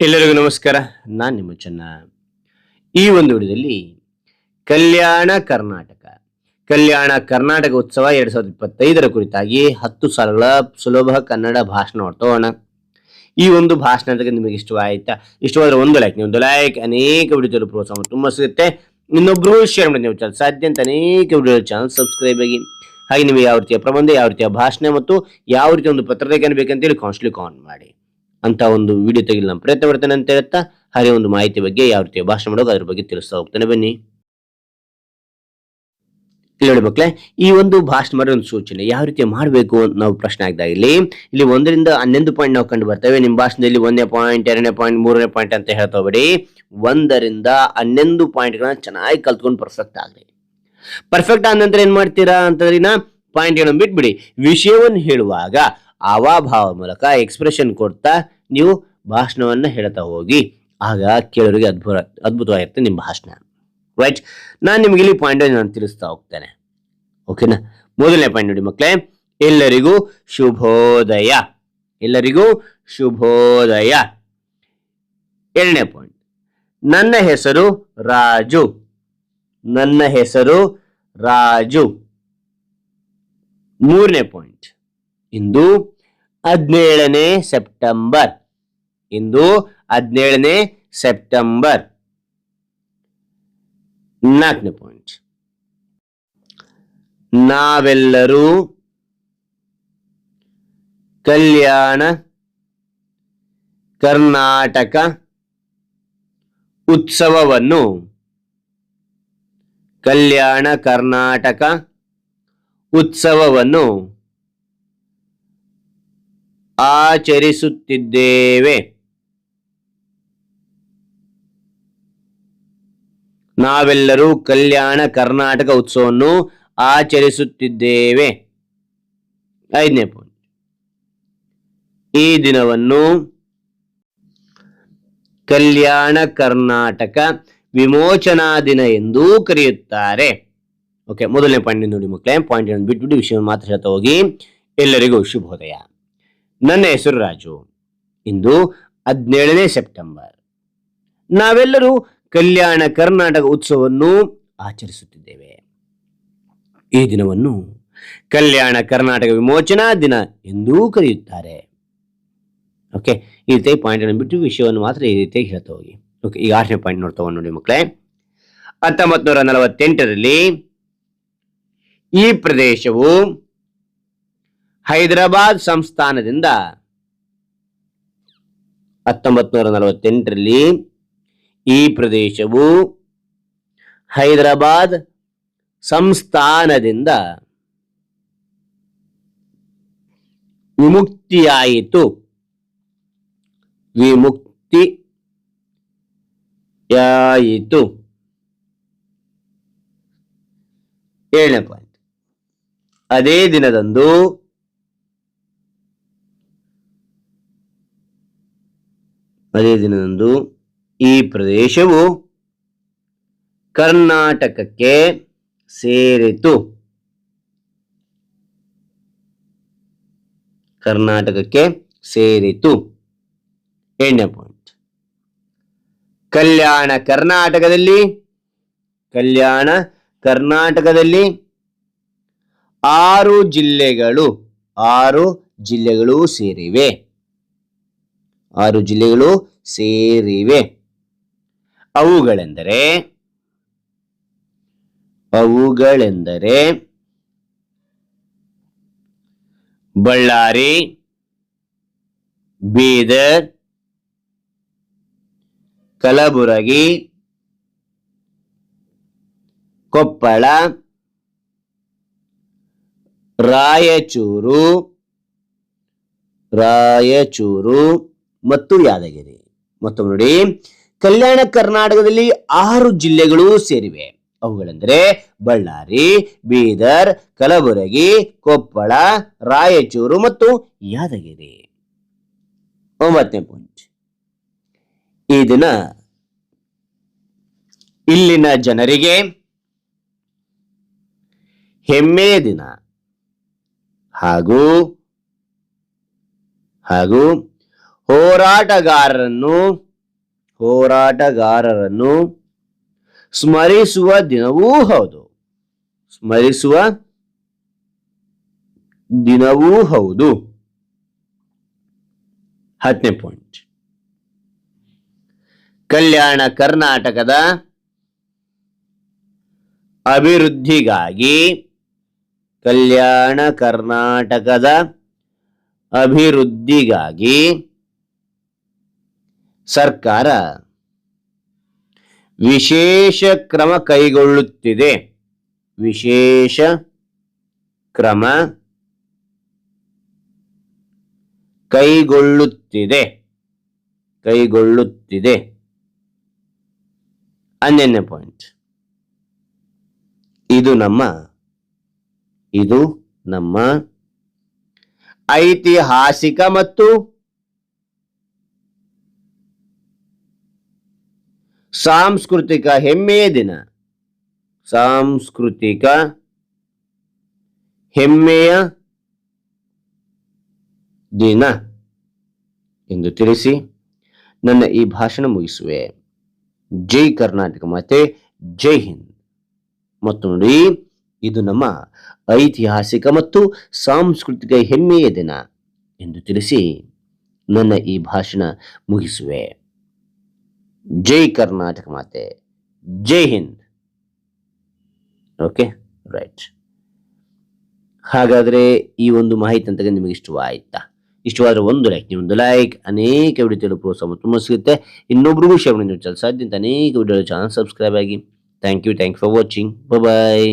ಎಲ್ಲರಿಗೂ ನಮಸ್ಕಾರ. ನಾನು ನಿಮ್ಮ ಚೆನ್ನ. ಈ ಒಂದು ವಿಡಿಯೋದಲ್ಲಿ ಕಲ್ಯಾಣ ಕರ್ನಾಟಕ. ಕಲ್ಯಾಣ ಕರ್ನಾಟಕ ಉತ್ಸವ ಎರಡ್ ಸಾವಿರದ ಇಪ್ಪತ್ತೈದರ ಕುರಿತಾಗಿ ಹತ್ತು ಸಾಲುಗಳ ಸುಲಭ ಕನ್ನಡ ಭಾಷಣ ಹೊರತೋಣ ಈ ಒಂದು ಭಾಷಣ ಅಂತ ನಿಮಗೆ ಇಷ್ಟವಾಯ್ತಾ? ಇಷ್ಟವಾದ್ರೆ ಒಂದು ಲೈಕ್ ನೀವು ಒಂದು ಲೈಕ್ ಅನೇಕ ವಿಡಿಯೋದಲ್ಲಿ ಪ್ರೋತ್ಸಾಹ ತುಂಬ ಸಿಗುತ್ತೆ. ಇನ್ನೊಬ್ರು ಶೇರ್ ಮಾಡಿ ನೀವು ಚಾನಲ್. ಸಾಧ್ಯ ಅಂತ ಅನೇಕ ವಿಡಿಯೋ ಚಾನಲ್ ಸಬ್ಸ್ಕ್ರೈಬ್ ಆಗಿ, ಹಾಗೆ ನಿಮಗೆ ಯಾವ ರೀತಿಯ ಪ್ರಬಂಧ, ಯಾವ ರೀತಿಯ ಭಾಷಣ ಮತ್ತು ಯಾವ ರೀತಿಯ ಒಂದು ಪತ್ರಲೇಖನ ಬೇಕಂತೇಳಿ ಕಾನ್ಸ್ಟ್ಲಿ ಕಾನ್ ಮಾಡಿ. ಅಂತ ಒಂದು ವಿಡಿಯೋ ತೆಗೆಯಲು ನಾನು ಪ್ರಯತ್ನ ಪಡ್ತೇನೆ ಅಂತ ಹೇಳ್ತಾ ಹಾಗೆ ಒಂದು ಮಾಹಿತಿ ಬಗ್ಗೆ ಯಾವ ರೀತಿಯ ಭಾಷಣ ಮಾಡೋದು ಅದ್ರ ಬಗ್ಗೆ ತಿಳಿಸ್ತಾ ಹೋಗ್ತೇನೆ. ಬನ್ನಿ. ನೋಡಿ ಮಕ್ಕಳೇ, ಈ ಒಂದು ಭಾಷಣ ಮಾಡೋ ಒಂದು ಸೂಚನೆ ಯಾವ ರೀತಿ ಮಾಡಬೇಕು ಅಂತ ನಾವು ಪ್ರಶ್ನೆ ಆಗ್ತಾ ಇಲ್ಲಿ. ಇಲ್ಲಿ ಒಂದರಿಂದ ಹನ್ನೊಂದು ಪಾಯಿಂಟ್ ನಾವು ಕಂಡು ಬರ್ತೇವೆ. ನಿಮ್ಮ ಭಾಷಣದಲ್ಲಿ ಒಂದನೇ ಪಾಯಿಂಟ್ ಎರಡನೇ ಪಾಯಿಂಟ್ ಮೂರನೇ ಪಾಯಿಂಟ್ ಅಂತ ಹೇಳ್ತಾ ಹೋಗ್ಬೇಡಿ. ಒಂದರಿಂದ ಹನ್ನೊಂದು ಪಾಯಿಂಟ್ಗಳನ್ನ ಚೆನ್ನಾಗಿ ಕಲ್ತ್ಕೊಂಡು ಪರ್ಫೆಕ್ಟ್ ಆಗಲಿ. ಪರ್ಫೆಕ್ಟ್ ಆದ ನಂತರ ಏನ್ ಮಾಡ್ತೀರಾ ಅಂತಂದ್ರೆ ಪಾಯಿಂಟ್ಗಳನ್ನು ಬಿಟ್ಬಿಡಿ. ವಿಷಯವನ್ನು ಹೇಳುವಾಗ ಅವಾಭಾವ ಮೂಲಕ ಎಕ್ಸ್ಪ್ರೆಷನ್ ಕೊಡ್ತಾ ನೀವು ಭಾಷಣವನ್ನ ಹೇಳ್ತಾ ಹೋಗಿ. ಆಗ ಕೇಳೋರಿಗೆ ಅದ್ಭುತ, ಅದ್ಭುತವಾಗಿರುತ್ತೆ ನಿಮ್ಮ ಭಾಷಣ. ರೈಟ್ ನಾನು ನಿಮ್ಗೆ ಇಲ್ಲಿ ಪಾಯಿಂಟ್ ನಾನು ತಿಳಿಸ್ತಾ ಹೋಗ್ತೇನೆ. ಓಕೆನಾ ಮೊದಲನೇ ಪಾಯಿಂಟ್ ನೋಡಿ ಮಕ್ಕಳೇ ಎಲ್ಲರಿಗೂ ಶುಭೋದಯ. ಎಲ್ಲರಿಗೂ ಶುಭೋದಯ. ಎರಡನೇ ಪಾಯಿಂಟ್ ನನ್ನ ಹೆಸರು ರಾಜು. ನನ್ನ ಹೆಸರು ರಾಜು. ಮೂರನೇ ಪಾಯಿಂಟ್ ಇಂದು ಹದಿನೇಳನೇ ಸೆಪ್ಟೆಂಬರ್. ಇಂದು ಹದಿನೇಳನೇ ಸೆಪ್ಟೆಂಬರ್. ನಾಲ್ಕನೇ ಪಾಯಿಂಟ್ ನಾವೆಲ್ಲರೂ ಕಲ್ಯಾಣ ಕರ್ನಾಟಕ ಉತ್ಸವವನ್ನು ಕಲ್ಯಾಣ ಕರ್ನಾಟಕ ಉತ್ಸವವನ್ನು ಆಚರಿಸುತ್ತಿದ್ದೇವೆ. ನಾವೆಲ್ಲರೂ ಕಲ್ಯಾಣ ಕರ್ನಾಟಕ ಉತ್ಸವವನ್ನು ಆಚರಿಸುತ್ತಿದ್ದೇವೆ. ಐದನೇ ಪಾಯಿಂಟ್. ಈ ದಿನವನ್ನು ಕಲ್ಯಾಣ ಕರ್ನಾಟಕ ವಿಮೋಚನಾ ದಿನ ಎಂದೂ ಕರೆಯುತ್ತಾರೆ. ಓಕೆ, ಮೊದಲನೇ ಪಾಯಿಂಟ್ ನೋಡಿ ಮಕ್ಕಳೇ. ಪಾಯಿಂಟ್ ಬಿಟ್ಬಿಟ್ಟು ವಿಷಯ ಮಾತ್ರ ಹೇಳ್ತಾ ಹೋಗಿ. ಎಲ್ಲರಿಗೂ ಶುಭೋದಯ. ನನ್ನ ಹೆಸರು ರಾಜು. ಇಂದು ಹದಿನೇಳನೇ ಸೆಪ್ಟೆಂಬರ್. ನಾವೆಲ್ಲರೂ ಕಲ್ಯಾಣ ಕರ್ನಾಟಕ ಉತ್ಸವವನ್ನು ಆಚರಿಸುತ್ತಿದ್ದೇವೆ. ಈ ದಿನವನ್ನು ಕಲ್ಯಾಣ ಕರ್ನಾಟಕ ವಿಮೋಚನಾ ದಿನ ಎಂದೂ ಕರೆಯುತ್ತಾರೆ. ಓಕೆ, ಈ ರೀತಿ ಪಾಯಿಂಟ್ ಅನ್ನು ಬಿಟ್ಟು ವಿಷಯವನ್ನು ಮಾತ್ರ ಈ ರೀತಿ ಹೇಳ್ತಾ ಹೋಗಿ. ಓಕೆ, ಈಗ ಆರನೇ ಪಾಯಿಂಟ್ ನೋಡ್ತಾ ನೋಡಿ ಮಕ್ಕಳೇ. ಹತ್ತೊಂಬತ್ತು ನೂರ ನಲವತ್ತೆಂಟರಲ್ಲಿ ಈ ಪ್ರದೇಶವು ಹೈದರಾಬಾದ್ ಸಂಸ್ಥಾನದಿಂದ ಹತ್ತೊಂಬತ್ತು ನೂರ ನಲವತ್ತೆಂಟರಲ್ಲಿ ಈ ಪ್ರದೇಶವು ಹೈದರಾಬಾದ್ ಸಂಸ್ಥಾನದಿಂದ ವಿಮುಕ್ತಿಯಾಯಿತು. ವಿಮುಕ್ತಿಯಾಯಿತು. ಏಳನೇ ಪಾಯಿಂಟ್ ಅದೇ ದಿನದಂದು ಅದೇ ದಿನದಂದು ಈ ಪ್ರದೇಶವು ಕರ್ನಾಟಕಕ್ಕೆ ಸೇರಿತು. ಕರ್ನಾಟಕಕ್ಕೆ ಸೇರಿತು. ಎಣ್ಣೆ ಪಾಯಿಂಟ್ ಕಲ್ಯಾಣ ಕರ್ನಾಟಕದಲ್ಲಿ ಕಲ್ಯಾಣ ಕರ್ನಾಟಕದಲ್ಲಿ ಆರು ಜಿಲ್ಲೆಗಳು ಆರು ಜಿಲ್ಲೆಗಳು ಸೇರಿವೆ. ಆರು ಜಿಲ್ಲೆಗಳು ಸೇರಿವೆ. ಅವುಗಳೆಂದರೆ ಅವುಗಳೆಂದರೆ ಬಳ್ಳಾರಿ ಬೀದರ್ ಕಲಬುರಗಿ ಕೊಪ್ಪಳ ರಾಯಚೂರು ರಾಯಚೂರು ಮತ್ತು ಯಾದಗಿರಿ. ಮತ್ತು ನೋಡಿ, ಕಲ್ಯಾಣ ಕರ್ನಾಟಕದಲ್ಲಿ ಆರು ಜಿಲ್ಲೆಗಳು ಸೇರಿವೆ. ಅವುಗಳೆಂದರೆ ಬಳ್ಳಾರಿ, ಬೀದರ್, ಕಲಬುರಗಿ, ಕೊಪ್ಪಳ, ರಾಯಚೂರು ಮತ್ತು ಯಾದಗಿರಿ. ಒಂಬತ್ತನೇ ಪಾಯಿಂಟ್ ಈ ದಿನ ಇಲ್ಲಿನ ಜನರಿಗೆ ಹೆಮ್ಮೆಯ ದಿನ. ಹಾಗೂ ಹಾಗೂ ಹೋರಾಟಗಾರರನ್ನು ಹೋರಾಟಗಾರರನ್ನು ಸ್ಮರಿಸುವ ದಿನವೂ ಹೌದು. ಸ್ಮರಿಸುವ ದಿನವೂ ಹೌದು. ಹತ್ತನೇ ಪಾಯಿಂಟ್ ಕಲ್ಯಾಣ ಕರ್ನಾಟಕದ ಅಭಿವೃದ್ಧಿಗಾಗಿ, ಕಲ್ಯಾಣ ಕರ್ನಾಟಕದ ಅಭಿವೃದ್ಧಿಗಾಗಿ ಸರ್ಕಾರ ವಿಶೇಷ ಕ್ರಮ ಕೈಗೊಳ್ಳುತ್ತಿದೆ. ವಿಶೇಷ ಕ್ರಮ ಕೈಗೊಳ್ಳುತ್ತಿದೆ. ಕೈಗೊಳ್ಳುತ್ತಿದೆ. ಹನ್ನೊಂದನೇ ಪಾಯಿಂಟ್. ಇದು ನಮ್ಮ ಇದು ನಮ್ಮ ಐತಿಹಾಸಿಕ ಮತ್ತು ಸಾಂಸ್ಕೃತಿಕ ಹೆಮ್ಮೆಯ ದಿನ. ಸಾಂಸ್ಕೃತಿಕ ಹೆಮ್ಮೆಯ ದಿನ ಎಂದು ತಿಳಿಸಿ ನನ್ನ ಈ ಭಾಷಣ ಮುಗಿಸುವೆ. ಜೈ ಕರ್ನಾಟಕ ಮತ್ತೆ ಜೈ ಹಿಂದ್. ಮತ್ತು ನೋಡಿ, ಇದು ನಮ್ಮ ಐತಿಹಾಸಿಕ ಮತ್ತು ಸಾಂಸ್ಕೃತಿಕ ಹೆಮ್ಮೆಯ ದಿನ ಎಂದು ತಿಳಿಸಿ ನನ್ನ ಈ ಭಾಷಣ ಮುಗಿಸುವೆ. ಜೈ ಕರ್ನಾಟಕ ಮಾತೆ ಜೈ ಹಿಂದ್ ಓಕೆ ರೈಟ್ ಹಾಗಾದ್ರೆ ಈ ಒಂದು ಮಾಹಿತಿ ಅಂತ ನಿಮಗೆ ಇಷ್ಟವಾಯ್ತಾ? ಇಷ್ಟವಾದ್ರೆ ಒಂದು ಲೈಕ್ ನೀವೊಂದು ಲೈಕ್ ಅನೇಕ ವಿಡಿಯೋ ಪ್ರೋತ್ಸಾಹ ತುಂಬ ಸಿಗುತ್ತೆ. ಇನ್ನೊಬ್ರಿಗೂ ಶೇರ್ ಸಾಧ್ಯ ಅನೇಕ ವಿಡಿಯೋ ಚಾನಲ್ ಸಬ್ಸ್ಕ್ರೈಬ್ ಆಗಿ. Thank you thank for watching bye